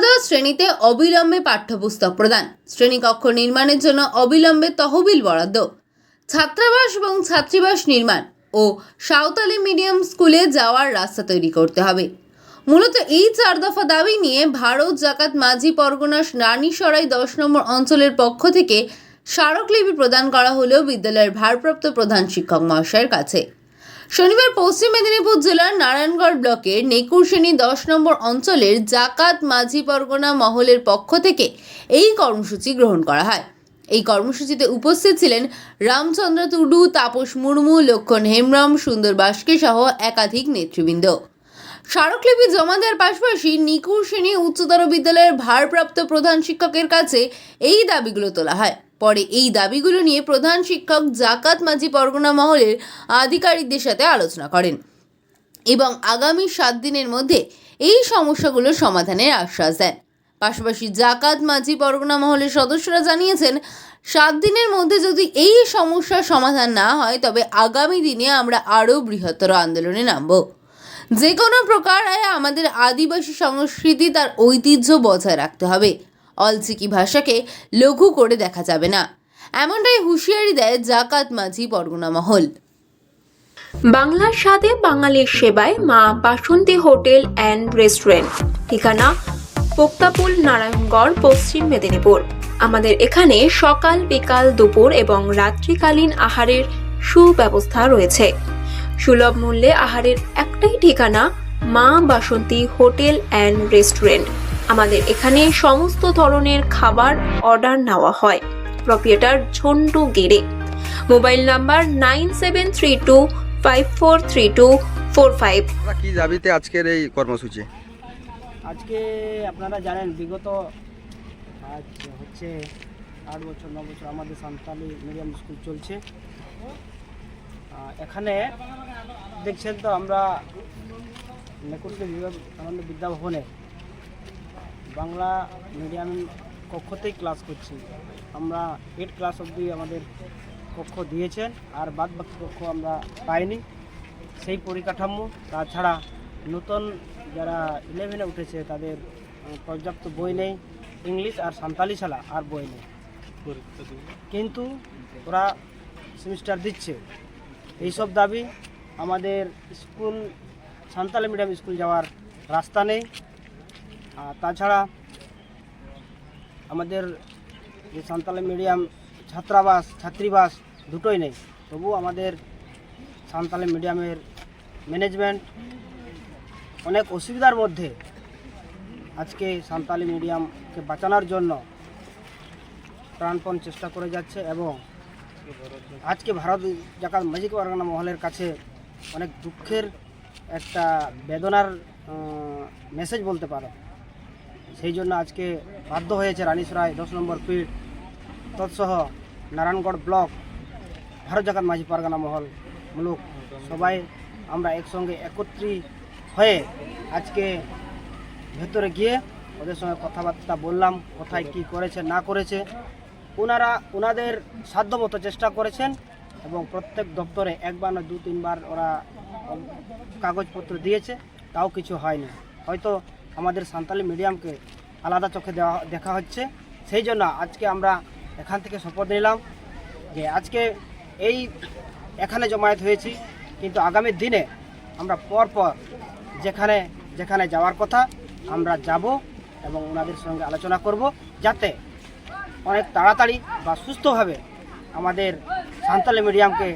একাদশ শ্রেণীতে অবিলম্বে পাঠ্যপুস্তক প্রদান। শ্রেণীকক্ষ নির্মাণের জন্য অবিলম্বে তহবিল বরাদ্দ। ছাত্রাবাস এবং ছাত্রীবাস নির্মাণ ও সাঁওতালি মিডিয়াম স্কুলে যাওয়ার রাস্তা তৈরি করতে হবে। মূলত এই চার দফা দাবি নিয়ে ভারত জাকাত মাঝি পরগনা রানীসরাই দশ নম্বর অঞ্চলের পক্ষ থেকে স্মারকলিপি প্রদান করা হলেও বিদ্যালয়ের ভারপ্রাপ্ত প্রধান শিক্ষক মহাশয়ের কাছে। শনিবার পশ্চিম মেদিনীপুর জেলার নারায়ণগড় ব্লকের নেকুরশ্রেণী দশ নম্বর অঞ্চলের জাকাত মাঝি পরগনা মহলের পক্ষ থেকে এই কর্মসূচি গ্রহণ করা হয়। এই কর্মসূচিতে উপস্থিত ছিলেন রামচন্দ্র টুডু তাপস মুর্মু, লক্ষণ হেমব্রম, সুন্দর বাস্কে সহ একাধিক নেতৃবৃন্দ। স্মারকলিপি জমা দেওয়ার পাশাপাশি নিকুর শ্রেণি উচ্চতর বিদ্যালয়ের ভারপ্রাপ্ত প্রধান শিক্ষকের কাছে এই দাবিগুলো তোলা হয়। পরে এই দাবিগুলো নিয়ে প্রধান শিক্ষক জাকাত মাঝি পরগনা মহলের আধিকারিকদের সাথে আলোচনা করেন। এবং আগামী সাত দিনের মধ্যে এই সমস্যাগুলোর সমাধানের আশ্বাস দেন। পাশাপাশি জাকাত মাঝি পরগনা মহলের সদস্যরা জানিয়েছেন, সাত দিনের মধ্যে যদি এই সমস্যার সমাধান না হয়, তবে আগামী দিনে আমরা আরও বৃহত্তর আন্দোলনে নামব। যে কোনো প্রকারে আমাদের আদিবাসী সংস্কৃতি তার ঐতিহ্য বজায় রাখতে হবে। অলচিকি ভাষাকে লঘু করে দেখা যাবে না। এমনটাই হুঁশিয়ারি দেয় জাকাত মাঝি পরগনা মহল। বাংলার স্বাদে বাঙালির সেবায় মা বাসন্তী হোটেল অ্যান্ড রেস্টুরেন্ট। ঠিকানা পোক্তাপুল নারায়ণগড়, পশ্চিম মেদিনীপুর। আমাদের এখানে সকাল, বিকাল, দুপুর এবং রাত্রিকালীন আহারের সুব্যবস্থা রয়েছে। সুলভ মূল্যে আহারের একটাই ঠিকানা মা বাসন্তী হোটেল অ্যান্ড রেস্টুরেন্ট। আমাদের এখানে সমস্ত ধরনের খাবার অর্ডার নেওয়া হয়। প্রপিয়েটার ঝন্টু গেড়ে mobile number nine seven three two five four three two four five কি দাবিতে আজকের এই কর্মসূচি? আজকে আপনারা জানেন বিগত আজ হচ্ছে আট বছর ন বছর আমাদের সান্তালি মিডিয়াম স্কুল চলছে। এখানে দেখছেন তো আমরা নেকুরশ্রী বিবেকানন্দ বিদ্যাভবনে বাংলা মিডিয়াম কক্ষতেই ক্লাস করছি। আমরা এইট ক্লাস অবধি আমাদের কক্ষ দিয়েছেন, আর বাদ বাকি কক্ষ আমরা পাইনি। সেই পরিকাঠামো, তাছাড়া নতুন যারা ইলেভেনে উঠেছে, তাদের পর্যাপ্ত বই নেই, ইংলিশ আর সান্তালি ছাড়া আর বই নেই। কিন্তু ওরা সেমিস্টার দিচ্ছে। এইসব দাবি আমাদের স্কুল সান্তালি মিডিয়াম স্কুল যাওয়ার রাস্তা নেই। আর তাছাড়া আমাদের যে সান্তালি মিডিয়াম ছাত্রাবাস, ছাত্রীবাস দুটোই নেই। তবু আমাদের সান্তালি মিডিয়ামের ম্যানেজমেন্ট অনেক অসুবিধার মধ্যে আজকে সান্তালি মিডিয়ামকে বাঁচানোর জন্য প্রাণপণ চেষ্টা করে যাচ্ছে এবং আজকে ভারত জাকাত মাজিক পরগনা মহলের কাছে অনেক দুঃখের একটা বেদনার মেসেজ বলতে পারো। সেই জন্য আজকে বাধ্য হয়েছে রানীসরায় দশ নম্বর পিঠ তৎসহ নারায়ণগড় ব্লক, ভারত জাকাত মাঝি পারগানা মহল, মুলুক। সবাই আমরা একসঙ্গে একত্রিত হয়ে আজকে ভেতরে গিয়ে ওদের সঙ্গে কথাবার্তা বললাম, কোথায় কি করেছে, না করেছে। ওনারা ওনাদের সাধ্যমতো চেষ্টা করেছেন এবং প্রত্যেক দপ্তরে একবার না দু তিনবার ওরা কাগজপত্র দিয়েছে, তাও কিছু হয়নি। হয়তো আমাদের সান্তালি মিডিয়ামকে আলাদা চোখে দেওয়া, দেখা হচ্ছে। সেই জন্য আজকে আমরা এখান থেকে শপথ নিলাম যে আজকে এই এখানে জমায়েত হয়েছি, কিন্তু আগামী দিনে আমরা পর পর যেখানে যেখানে যাওয়ার কথা আমরা যাব এবং ওনাদের সঙ্গে আলোচনা করব যাতে অনেক তাড়াতাড়ি বা সুস্থভাবে আমাদের সান্তালি মিডিয়ামকে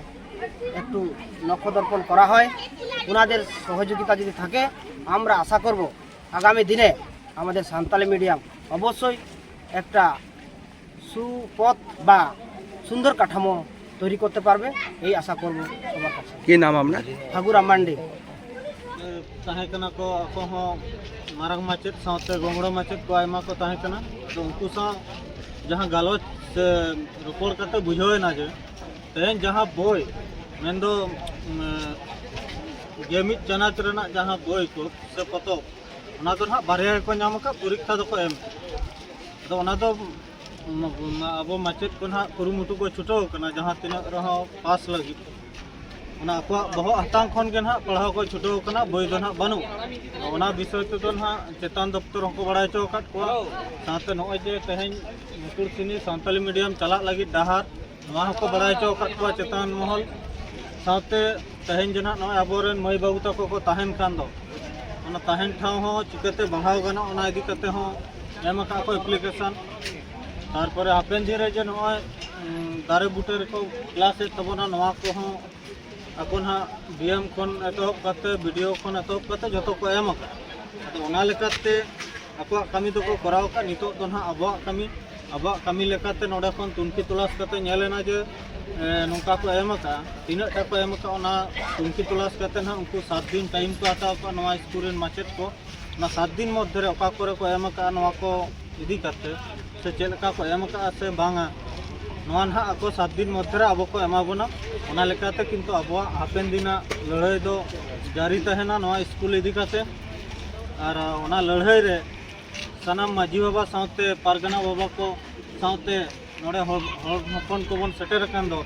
একটু নক্ষদর্পণ করা হয়। ওনাদের সহযোগিতা যদি থাকে, আমরা আশা করব আগামী দিনে আমাদের সান্তালি মিডিয়াম অবশ্যই একটা সুপথ বা সুন্দর কাঠামো তৈরি করতে পারবে এই আশা করব সবার কাছে। কি নাম আপনার? ঠাকুর আমান্ডি তাহেঁ কো আকো হো মারাং মাচেত সাথে গঙ্গড়ো মাচেত কো আইমা কো তাহেঁ তো উনকু সা যাহা গালোচ সে রোপড় বুঝোয় না যে তেন যাহা বই মেন দো গেমিত চানাচ যাহা বই কো সে ᱚᱱᱟ ᱫᱚ ᱱᱟᱦᱟᱜ ᱵᱟᱨᱦᱮ ᱨᱮᱠᱚ ᱧᱟᱢ ᱟᱠᱟᱫ ᱯᱚᱨᱤᱠᱠᱷᱟ ᱫᱚᱠᱚ ᱮᱢ ᱟᱫᱚ ᱚᱱᱟ ᱫᱚ ᱟᱵᱚ ᱢᱟᱪᱮᱫ ᱠᱚ ᱱᱟᱦᱟᱜ ᱠᱩᱨᱩᱢᱩᱴᱩ ᱠᱚ ᱪᱷᱩᱴᱟᱹᱣ ᱟᱠᱟᱱᱟ ᱡᱟᱦᱟᱸ ᱛᱤᱱᱟᱹᱜ ᱨᱮᱦᱚᱸ ᱯᱟᱥ ᱞᱟᱹᱜᱤᱫ ᱚᱱᱟ ᱟᱠᱚᱣᱟᱜ ᱵᱚᱦᱚᱜ ᱦᱟᱛᱟᱝ ᱠᱷᱚᱱ ᱜᱮ ᱱᱟᱦᱟᱜ ᱯᱟᱲᱦᱟᱣ ᱠᱚ ᱪᱷᱩᱴᱟᱹᱣ ᱟᱠᱟᱱᱟ ᱵᱳᱭ ᱫᱚ ᱱᱟᱦᱟᱜ ᱵᱟᱹᱱᱩᱜ ᱚᱱᱟ ᱵᱤᱥᱚᱭ ᱛᱮᱫᱚ ᱱᱟᱦᱟᱜ ᱪᱮᱛᱟᱱ ᱫᱚᱯᱛᱚᱨ ᱦᱚᱸᱠᱚ ᱵᱟᱲᱟᱭ ᱦᱚᱪᱚ ᱟᱠᱟᱫ ᱠᱚᱣᱟ ᱥᱟᱶᱛᱮ ᱱᱚᱜᱼᱚᱭ ᱡᱮ ᱛᱮᱦᱮᱧ ᱢᱩᱠᱩᱴᱥᱤᱱᱤ ᱥᱟᱱᱛᱟᱞᱤ ᱢᱤᱰᱤᱭᱟᱢ ᱪᱟᱞᱟᱜ ᱞᱟᱹᱜᱤᱫ ᱰᱟᱦᱟᱨ ᱱᱚᱣᱟ ᱦᱚᱸᱠᱚ ᱵᱟᱲᱟᱭ ᱦᱚᱪᱚ ᱟᱠᱟᱫ ᱠᱚᱣᱟ ᱪᱮᱛᱟᱱ ᱢᱚᱦᱚᱞ ᱥᱟᱶᱛᱮ ᱛᱮᱦᱮᱧ ᱡᱚ ᱱᱟᱦᱟᱜ ᱱᱚᱜᱼᱚᱭ ᱟᱵᱚᱨᱮᱱ ᱢᱟᱹᱭ ᱵᱟᱹᱵᱩ ᱛᱟᱠᱚ ᱠᱚ ᱛᱟᱦᱮᱱ ᱠᱟᱱ ᱫᱚ ঠাউ চিকেতে বাহাও গান সিহঁতে হোৱা কা এপ্লিকেশ্যন তাৰপৰা হপেয দে বুটেৰেক প্লেক তো নহয় ডি এমখন এহপ কাতে বিডিঅ'খন এহপ কাতে যতকে এম কাতে আকৌ কামটো নিত আবী ᱟᱵᱚᱣᱟᱜ ᱠᱟᱹᱢᱤ ᱞᱮᱠᱟᱛᱮ ᱱᱚᱰᱮ ᱠᱷᱚᱱ ᱛᱩᱱᱠᱷᱤ ᱛᱚᱞᱟᱥ ᱠᱟᱛᱮ ᱧᱮᱞᱮᱱᱟ ᱡᱮ ᱮ, ᱱᱚᱝᱠᱟ ᱠᱚ ᱮᱢ ᱟᱠᱟᱫᱼᱟ ᱛᱤᱱᱟᱹᱜ ᱴᱟ ᱠᱚ ᱮᱢ ᱟᱠᱟᱫᱼᱟ ᱚᱱᱟ ᱛᱩᱱᱠᱷᱤ ᱛᱚᱞᱟᱥ ᱠᱟᱛᱮ ᱱᱟᱦᱟᱜ ᱩᱱᱠᱩ ᱥᱟᱛ ᱫᱤᱱ ᱴᱟᱭᱤᱢ ᱠᱚ ᱦᱟᱛᱟᱣ ᱠᱟᱜᱼᱟ ᱱᱚᱣᱟ ᱥᱠᱩᱞ ᱨᱮᱱ ᱢᱟᱪᱮᱫ ᱠᱚ ᱚᱱᱟ ᱥᱟᱛ ᱫᱤᱱ ᱢᱚᱫᱽᱫᱷᱮ ᱨᱮ ᱚᱠᱟ ᱠᱚᱨᱮ ᱠᱚ ᱮᱢ ᱟᱠᱟᱫᱼᱟ ᱱᱚᱣᱟ ko ᱤᱫᱤ ᱠᱟᱛᱮ ᱥᱮ ᱪᱮᱫ ᱞᱮᱠᱟ ᱠᱚ ᱮᱢ ᱟᱠᱟᱫᱼᱟ ᱥᱮ ᱵᱟᱝᱟ ᱱᱚᱣᱟ ᱱᱟᱦᱟᱜ ᱟᱠᱚ ᱥᱟᱛ ᱫᱤᱱ ᱢᱚᱫᱽᱫᱷᱮ ᱨᱮ ᱟᱵᱚ ᱠᱚ ᱮᱢᱟ ᱵᱚᱱᱟ ᱚᱱᱟ ᱞᱮᱠᱟᱛᱮ ᱠᱤᱱᱛᱩ ᱟᱵᱚᱣᱟᱜ ᱦᱟᱯᱮᱱ ᱫᱤᱱᱟᱜ ᱞᱟᱹᱲᱦᱟᱹᱭ ᱫᱚ ᱡᱟᱹᱨᱤ ᱛᱟᱦᱮᱱᱟ ᱱᱚᱣᱟ ᱥᱠᱩᱞ ᱤᱫᱤ ᱠᱟᱛᱮ ᱟᱨ ᱚᱱᱟ ᱞᱟᱹᱲᱦᱟᱹᱭ ᱨᱮ ᱥᱟᱱᱟᱢ ᱢᱟᱺᱡᱷᱤ ᱵᱟᱵᱟ ᱥᱟᱶᱛᱮ ᱯᱟᱨᱜᱟᱱᱟ ᱵᱟᱵᱟ ᱠᱚ ᱥᱟᱶᱛᱮ ᱱᱚᱰᱮ ᱦᱚᱲ ᱦᱚᱯᱚᱱ ᱠᱚᱵᱚᱱ ᱥᱮᱴᱮᱨ ᱟᱠᱟᱱ ᱫᱚ